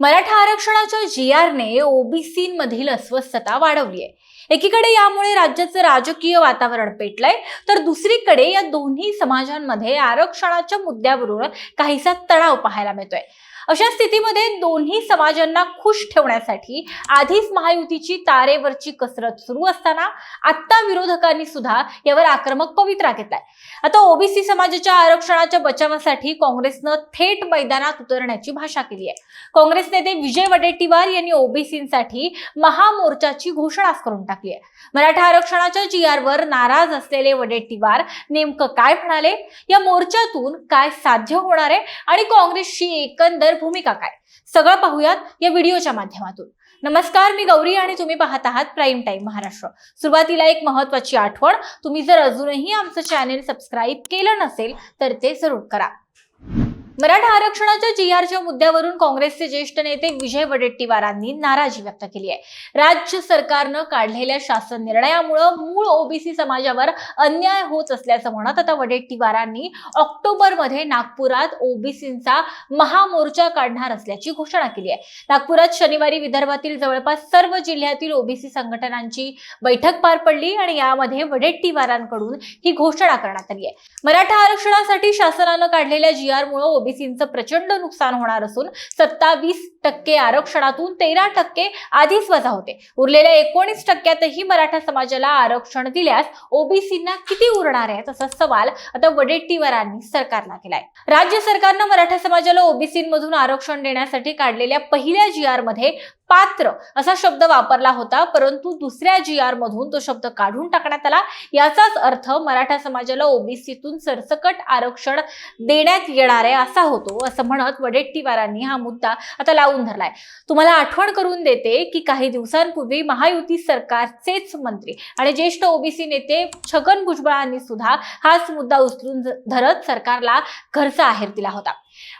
मराठा आरक्षणाच्या जी आरने ओबीसीमधील अस्वस्थता वाढवली आहे. एकीकडे यामुळे राज्याचं राजकीय वातावरण पेटलंय तर दुसरीकडे या दोन्ही समाजांमध्ये आरक्षणाच्या मुद्द्यावरून काहीसा तणाव पाहायला मिळतोय. अशा स्थितीमध्ये दोन्ही समाजांना खुश ठेवण्यासाठी आधीच महायुतीची तारेवरची कसरत सुरू असताना आता विरोधकांनी सुद्धा यावर आक्रमक पवित्रा घेतलाय. आता ओबीसी समाजाच्या आरक्षणाच्या बचावासाठी काँग्रेसनं थेट मैदानात उतरण्याची भाषा केली आहे. काँग्रेस नेते विजय वडेट्टीवार यांनी ओबीसीसाठी महामोर्चाची घोषणाच करून टाकली आहे. मराठा आरक्षणाच्या जी वर नाराज असलेले वडेट्टीवार नेमकं काय म्हणाले? या मोर्चातून काय साध्य होणार आहे? आणि काँग्रेसची एकंदर भूमिका काय? सगळं पाहूयात या व्हिडिओच्या माध्यमातून. नमस्कार मी गौरी आणि तुम्ही पाहत आहात प्राईम टाइम महाराष्ट्र. सुरुवातीला एक महत्वाची आठवण तुम्ही जर अजूनही आमचं चॅनेल सबस्क्राईब केलं नसेल तर ते जरूर करा. मराठा आरक्षणाच्या जी आरच्या मुद्द्यावरून काँग्रेसचे ज्येष्ठ नेते विजय वडेट्टीवारांनी नाराजी व्यक्त केली आहे. राज्य सरकारनं काढलेल्या शासन निर्णयामुळं मूळ ओबीसी समाजावर अन्याय होत असल्याचं म्हणत आता वडेट्टीवारांनी ऑक्टोबरमध्ये नागपुरात ओबीसींचा महामोर्चा काढणार असल्याची घोषणा केली आहे. नागपुरात शनिवारी विदर्भातील जवळपास सर्व जिल्ह्यातील ओबीसी संघटनांची बैठक पार पडली आणि यामध्ये वडेट्टीवारांकडून ही घोषणा करण्यात आली आहे. मराठा आरक्षणासाठी शासनानं काढलेल्या जी आरमुळे ओबीसींचं प्रचंड नुकसान होणार असून सत्तावीस टक्के आरक्षणातून तेरा टक्के आधीच वजा होते. उरलेल्या एकोणीस टक्क्यातही मराठा समाजाला आरक्षण दिल्यास ओबीसींना किती उरणार आहे तसा सवाल आता वडेट्टीवारांनी सरकारला केलाय. राज्य सरकारनं मराठा समाजाला ओबीसीमधून आरक्षण देण्यासाठी काढलेल्या पहिल्या जी आरमध्ये पात्र असा शब्द वापरला होता. परंतु दुसऱ्या जी आर मधून तो शब्द काढून टाकण्यात आला. याचाच अर्थ मराठा समाजाला ओबीसीतून सरसकट आरक्षण देण्यात येणार आहे असा होतो असं म्हणत वडेट्टीवारांनी हा मुद्दा आता लावून धरलाय. तुम्हाला आठवण करून देते की काही दिवसांपूर्वी महायुती सरकारचेच मंत्री आणि ज्येष्ठ ओबीसी नेते छगन भुजबळांनी सुद्धा हाच मुद्दा उचलून धरत सरकारला घरचा आहेर दिला होता.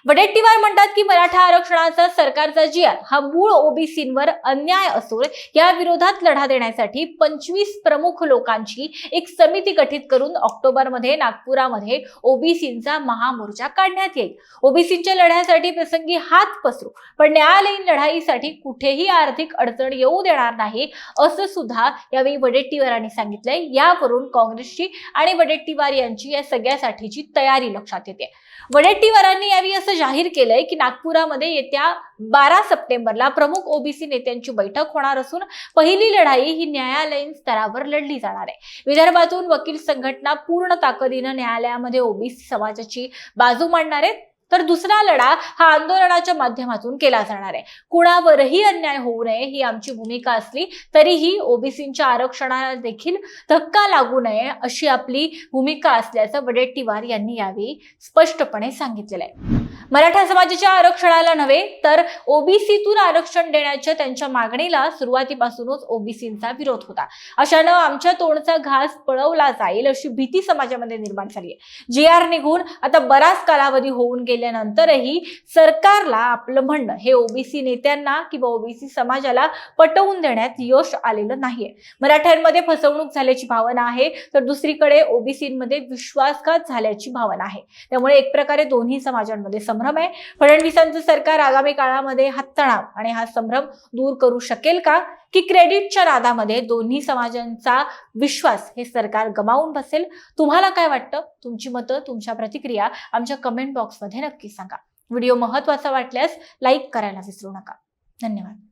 वडेट्टीवार म्हणतात की मराठा आरक्षणाचा सरकारचा जी हा मूळ ओबीसींवर अन्याय असून या विरोधात लढा देण्यासाठी पंचवीस प्रमुख लोकांची एक समिती गठीत करून ऑक्टोबरमध्ये नागपुरामध्ये ओबीसींचा महामोर्चा काढण्यात येईल. ओबीसींच्या लढ्यासाठी प्रसंगी हात पसरू पण न्यायालयीन लढाईसाठी कुठेही आर्थिक अडचण येऊ देणार नाही असं सुद्धा यावेळी वडेट्टीवारांनी सांगितलंय. यावरून काँग्रेसची आणि वडेट्टीवार यांची या सगळ्यासाठीची तयारी लक्षात येते. वडेट्टीवारांनी यावेळी असं जाहीर केलंय की नागपुरामध्ये येत्या बारा सप्टेंबरला प्रमुख ओबीसी नेत्यांची बैठक होणार असून पहिली लढाई ही न्यायालयीन स्तरावर लढली जाणार आहे. विदर्भातून वकील संघटना पूर्ण ताकदीनं न्यायालयामध्ये ओबीसी समाजाची बाजू मांडणार आहेत. तर दुसरा लढा हा आंदोलनाच्या माध्यमातून केला जाणार आहे. कुणावरही अन्याय होऊ नये ही आमची भूमिका असली तरीही ओबीसींच्या आरक्षणाला देखील धक्का लागू नये अशी आपली भूमिका असल्याचं वडेट्टीवार यांनी यावेळी स्पष्टपणे सांगितलेलं आहे. मराठा समाजाच्या आरक्षणाला नव्हे तर ओबीसीतून आरक्षण देण्याच्या त्यांच्या मागणीला सुरुवातीपासूनच ओबीसींचा विरोध होता. अशानं आमच्या तोंडचा घास पळवला जाईल अशी भीती समाजामध्ये निर्माण झाली आहे. जी आर निघून आता बराच कालावधी होऊन केल्यानंतरही सरकारला आपलं म्हणणं हे ओबीसी नेत्यांना किंवा ओबीसी समाजाला पटवून देण्यात यश आलेलं नाहीये. मराठ्यांमध्ये फसवणूक झाल्याची भावना आहे तर दुसरीकडे ओबीसीमध्ये विश्वासघात झाल्याची भावना आहे. त्यामुळे एक प्रकारे दोन्ही समाजांमध्ये संभ्रम आहे. फडणवीसांचं सरकार आगामी काळामध्ये हा तणाव आणि हा संभ्रम दूर करू शकेल का? की क्रेडिटच्या नादामध्ये दोन्ही समाजांचा विश्वास हे सरकार गमावून बसेल? तुम्हाला काय वाटतं? तुमची मतं तुमच्या प्रतिक्रिया आमच्या कमेंट बॉक्समध्ये नक्की सांगा. व्हिडिओ महत्त्वाचा वाटल्यास लाईक करायला विसरू नका. धन्यवाद.